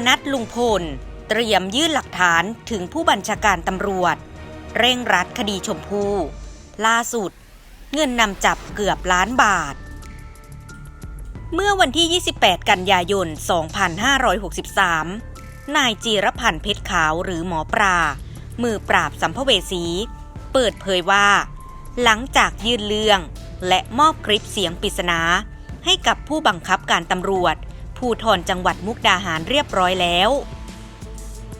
านัดลุงพล เตรียมยื่นหลักฐานถึงผู้บัญชาการตำรวจ เร่งรัดคดีชมพู่ล่าสุด เงินนำจับเกือบล้านบาท เมื่อวันที่ 28 กันยายน 2563 นายจีรพันธ์เพชรขาวหรือหมอปลามือปราบสัมภเวสี เปิดเผยว่า หลังจากยื่นเรื่องและมอบคลิปเสียงปริศนาให้กับผู้บังคับการตำรวจ ภูทรจังหวัดมุกดาหารเรียบร้อยแล้ว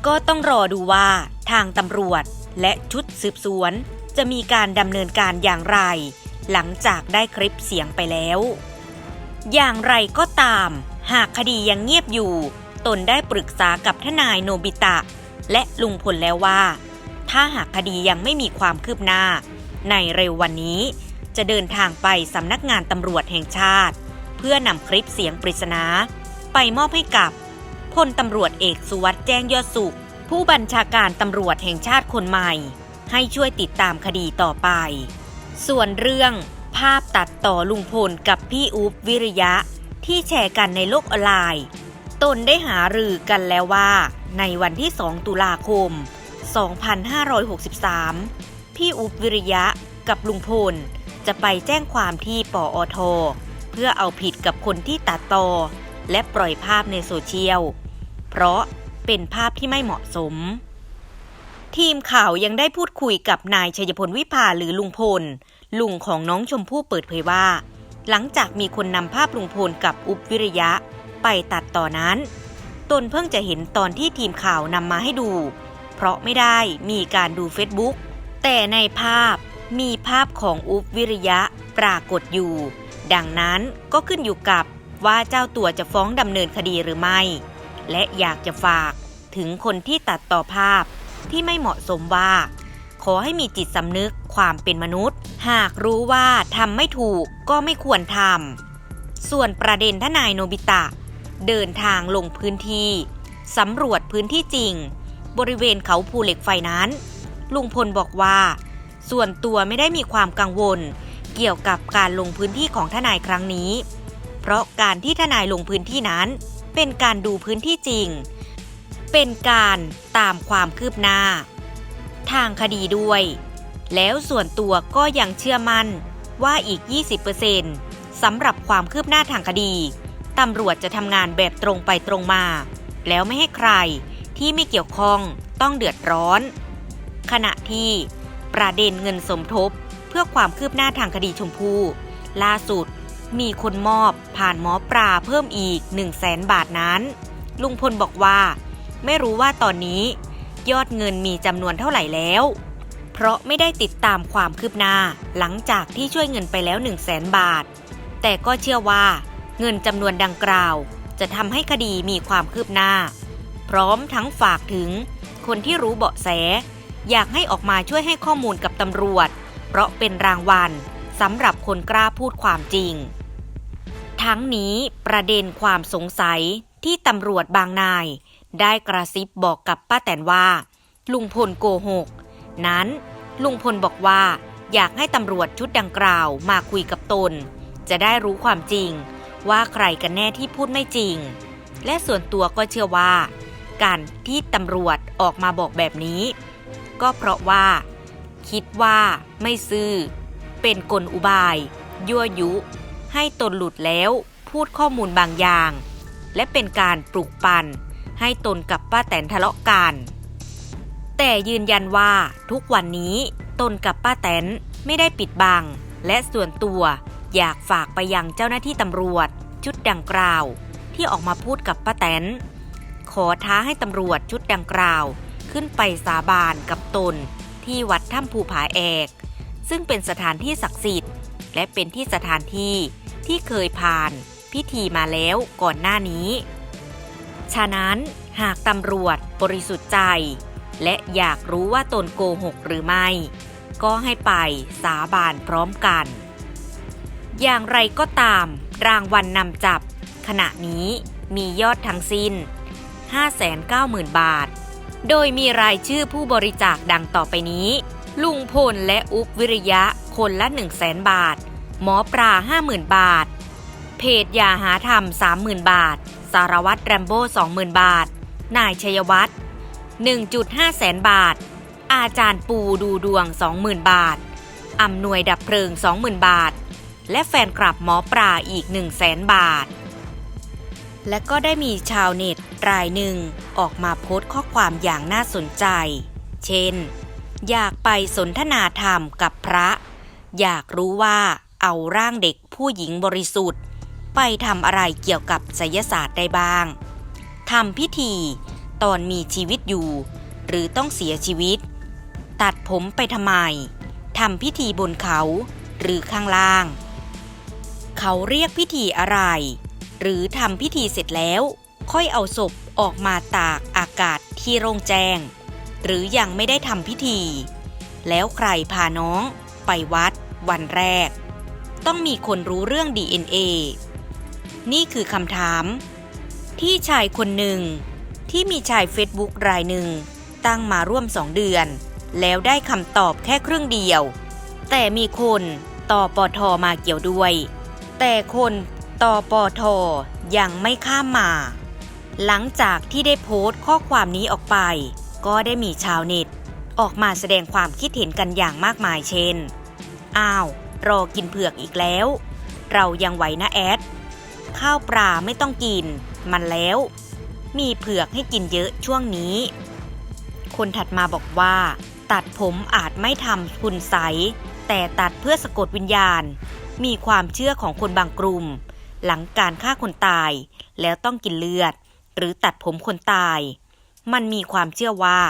ก็ต้องรอดูว่าทางตำรวจและชุดสืบสวนจะมีการดำเนินการอย่างไร หลังจากได้คลิปเสียงไปแล้ว อย่างไรก็ตาม หากคดียังเงียบอยู่ ตนได้ปรึกษากับทนายโนบิตะ และลุงพลแล้วว่า ถ้าหากคดียังไม่มีความคืบหน้า ในเร็ววันนี้จะเดินทางไปสำนักงานตำรวจแห่งชาติ เพื่อนำคลิปเสียงปริศนา ไปมอบให้กับพลตำรวจเอกสุวัสด์แจ้งยอดสุข ผู้บัญชาการตำรวจแห่งชาติคนใหม่ ให้ช่วยติดตามคดีต่อไป ส่วนเรื่อง ภาพตัดต่อลุงพลกับพี่อุ๊บวิริยะ ที่แชร์กันในโลกออนไลน์ ตนได้หารือกันแล้วว่า ในวันที่ 2 ตุลาคม 2563 พี่อุ๊บวิริยะกับลุงพล จะไปแจ้งความที่ปออท เพื่อเอาผิดกับคนที่ตัดต่อ และปล่อยภาพในโซเชียล เพราะเป็นภาพที่ไม่เหมาะสม ทีมข่าวยังได้พูดคุยกับนายชัยพลวิภาหรือลุงพล ลุงของน้องชมพู่เปิดเผยว่า หลังจากมีคนนำภาพลุงพลกับอุบวิริยะไปตัดต่อนั้น ตนเพิ่งจะเห็นตอนที่ทีมข่าวนำมาให้ดู เพราะไม่ได้มีการดูเฟซบุ๊กแต่ในภาพมีภาพของอุบวิริยะปรากฏอยู่ ดังนั้นก็ขึ้นอยู่กับ ว่าเจ้าตัวจะฟ้องดำเนินคดีหรือไม่ และอยากจะฝากถึงคนที่ตัดต่อภาพที่ไม่เหมาะสมว่า ขอให้มีจิตสำนึกความเป็นมนุษย์ หากรู้ว่าทำไม่ถูกก็ไม่ควรทำส่วนประเด็นทนายโนบิตะ เดินทางลงพื้นที่สำรวจพื้นที่จริง บริเวณเขาภูเหล็กไฟนั้น ลุงพลบอกว่า ส่วนตัวไม่ได้มีความกังวล เกี่ยวกับการลงพื้นที่ของทนายครั้งนี้ เพราะการที่ทนายลงพื้นที่นั้น เป็นการดูพื้นที่จริง เป็นการตามความคืบหน้า ทางคดีด้วย แล้วส่วนตัวก็ยังเชื่อมั่นว่าอีก 20%สำหรับความคืบหน้าทางคดีตำรวจจะทำงานแบบตรงไปตรงมา แล้วไม่ให้ใครที่ไม่เกี่ยวข้องต้องเดือดร้อน ขณะที่ประเด็นเงินสมทบเพื่อความคืบหน้าทางคดีชมพู่ล่าสุด มีคนมอบผ่านหมอปลาเพิ่มอีก 1 0 0 0 0แสนบาทนั้น ลุงพลบอกว่า ไม่รู้ว่าตอนนี้ ยอดเงินมีจำนวนเท่าไหร่แล้ว เพราะไม่ได้ติดตามความคืบหน้าหลังจากที่ช่วยเงินไปแล้ว 1 0 0 0 0แสนบาท แต่ก็เชื่อว่า เงินจำนวนดังกล่าว จะทำให้คดีมีความคืบหน้า พร้อมทั้งฝากถึง คนที่รู้เบาะแส อยากให้ออกมาช่วยให้ข้อมูลกับตำรวจ เพราะเป็นรางวัลสำหรับคนกล้าพูดความจริง ทั้งนี้ประเด็นความสงสัยที่ตำรวจบางนาย ได้กระซิบบอกกับป้าแตนว่า ลุงพลโกหก นั้นลุงพลบอกว่าอยากให้ตำรวจชุดดังกล่าวมาคุยกับตน จะได้รู้ความจริง ว่าใครกันแน่ที่พูดไม่จริง และส่วนตัวก็เชื่อว่า การที่ตำรวจออกมาบอกแบบนี้ ก็เพราะว่า คิดว่าไม่ซื่อ เป็นกลอุบาย ยั่วยุ ให้ตนหลุดแล้วพูดข้อมูลบางอย่าง และเป็นการปลุกปั่นให้ตนกับป้าแตนทะเลาะกัน แต่ยืนยันว่าทุกวันนี้ตนกับป้าแตนไม่ได้ปิดบัง และส่วนตัวอยากฝากไปยังเจ้าหน้าที่ตำรวจ ชุดดังกล่าว ที่ออกมาพูดกับป้าแตนขอท้าให้ตำรวจชุดดังกล่าว ขึ้นไปสาบานกับตนที่วัดถ้ำภูผาแอก ซึ่งเป็นสถานที่ศักดิ์สิทธิ์ และเป็นที่สถานที่ที่เคยผ่านพิธีมาแล้วก่อนหน้านี้ ฉะนั้นหากตำรวจบริสุทธิ์ใจ และอยากรู้ว่าตนโกหกหรือไม่ ก็ให้ไปสาบานพร้อมกัน อย่างไรก็ตามรางวัลนนำจับ ขณะนี้มียอดทั้งสิ้น 590,000 บาท โดยมีรายชื่อผู้บริจาคดังต่อไปนี้ ลุงพลและอุ๊บวิริยะ คนละ 1 0 0 0 0แบาท หมอปลา 50,000 บาท เพจยาหาทำ30,000 บาท สารวัตรแรมโบ้20,000 บาท นายชัยวัฒน์1.5 แสนบาท อาจารย์ปูดูดวง 20,000 บาท อำนวยดับเพลิง 20,000 บาท และแฟนคลับหมอปลาอีก 1 0 0 0 0แสนบาท และก็ได้มีชาวเน็ตรายหนึ่งออกมาโพสต์ข้อความอย่างน่าสนใจ เช่น อยากไปสนทนาธรรมกับพระ อยากรู้ว่าเอาร่างเด็กผู้หญิงบริสุทธิ์ ไปทำอะไรเกี่ยวกับไสยศาสตร์ได้บ้างทำพิธีตอนมีชีวิตอยู่ หรือต้องเสียชีวิต ตัดผมไปทำไมทำพิธีบนเขาหรือข้างล่าง เขาเรียกพิธีอะไร หรือทำพิธีเสร็จแล้ว ค่อยเอาศพออกมาตากอากาศที่โรงแจ้ง หรือยังไม่ได้ทำพิธี แล้วใครพาน้อง ไปวัด วันแรก ต้องมีคนรู้เรื่อง DNA นี่คือคำถาม ที่ชายคนหนึ่ง ที่มีชายเฟซบุ๊กรายหนึ่ง ตั้งมาร่วมสองเดือน แล้วได้คำตอบแค่ครึ่งเดียว แต่มีคนต่อปอทอมาเกี่ยวด้วย แต่คนต่อปอทอยังไม่ข้ามมา หลังจากที่ได้โพสต์ข้อความนี้ออกไป ก็ได้มีชาวเน็ต ออกมาแสดงความคิดเห็นกันอย่างมากมายเช่น อ้าว รอกินเผือกอีกแล้ว เรายังไหวนะแอด ข้าวปลาไม่ต้องกิน มันแล้ว มีเผือกให้กินเยอะช่วงนี้ คนถัดมาบอกว่า ตัดผมอาจไม่ทำคุณใส แต่ตัดเพื่อสะกดวิญญาณ มีความเชื่อของคนบางกลุ่ม หลังการฆ่าคนตาย แล้วต้องกินเลือด หรือตัดผมคนตาย มันมีความเชื่อว่า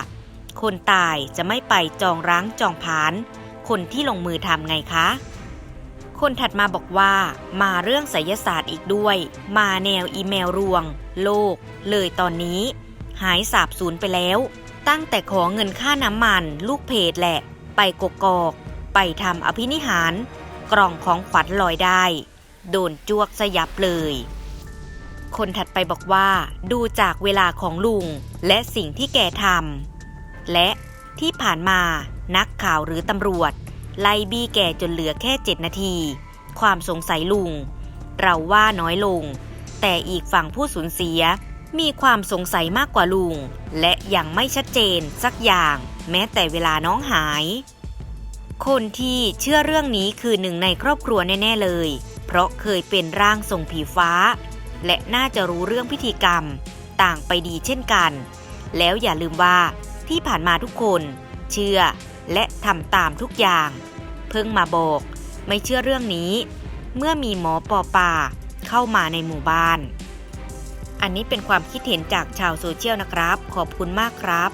คนตายจะไม่ไปจองร้างจองผาน คนที่ลงมือทำไงคะ คนถัดมาบอกว่า มาเรื่องไสยศาสตร์อีกด้วย มาแนวอีเมลรวง โลก เลยตอนนี้ หายสาบสูญไปแล้ว ตั้งแต่ขอเงินค่าน้ำมัน ลูกเพจแหละ ไปกกอก ไปทำอภินิหาร กล่องของขวัญลอยได้ โดนจวกสยับเลยคนถัดไปบอกว่า ดูจากเวลาของลุง และสิ่งที่แกทำ และที่ผ่านมานักข่าวหรือตำรวจ ไล่บี้แก่จนเหลือแค่ 7 นาที ความสงสัยลุง เราว่าน้อยลง แต่อีกฝั่งผู้สูญเสีย มีความสงสัยมากกว่าลุง และยังไม่ชัดเจนสักอย่าง แม้แต่เวลาน้องหาย คนที่เชื่อเรื่องนี้คือหนึ่งในครอบครัวแน่ ๆ เลย เพราะเคยเป็นร่างทรงผีฟ้า และน่าจะรู้เรื่องพิธีกรรม ต่างไปดีเช่นกัน แล้วอย่าลืมว่า ที่ผ่านมาทุกคนเชื่อและทำตามทุกอย่าง เพิ่งมาบอก ไม่เชื่อเรื่องนี้ เมื่อมีหมอปอป่าเข้ามาในหมู่บ้าน อันนี้เป็นความคิดเห็นจากชาวโซเชียลนะครับ ขอบคุณมากครับ